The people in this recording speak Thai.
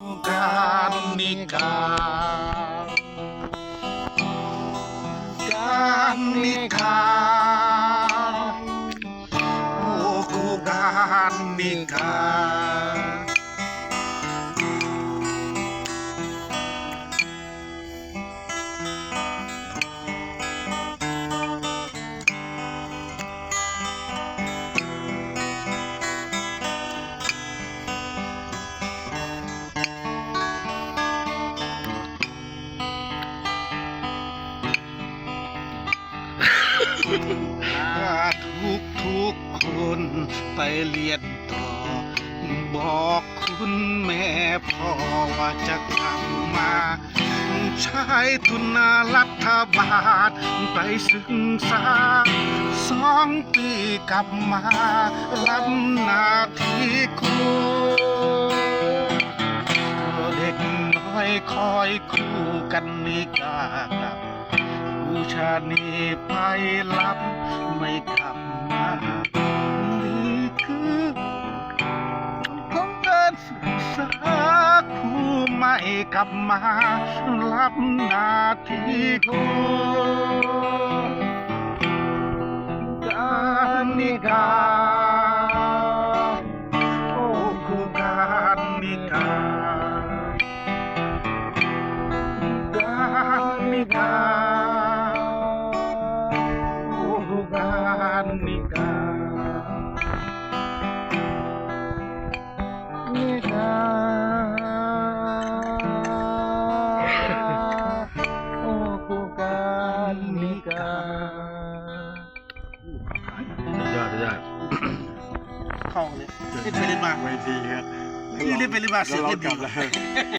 Kanika Kanika Woku Kanika ไปเรียนต่อ บอกคุณแม่พ่อว่าจะกลับมาใช้ทุนรัฐบาลไปศึกษาสองปีกลับมารับหน้าที่ครูเด็กน้อยคอยคู่กันนี่กากลับผู้ชานีไปรับไม่กลับมา กลับมา รับหน้าที่ครูการนิกา โอ้ครูการนิกา การนิกา โอ้การนิกา เข้าเลยเล่นไปเล่นมาเวทีครับนี่เล่นไปเล่นมาเสียงเราเล่นกลัดีบแล้ว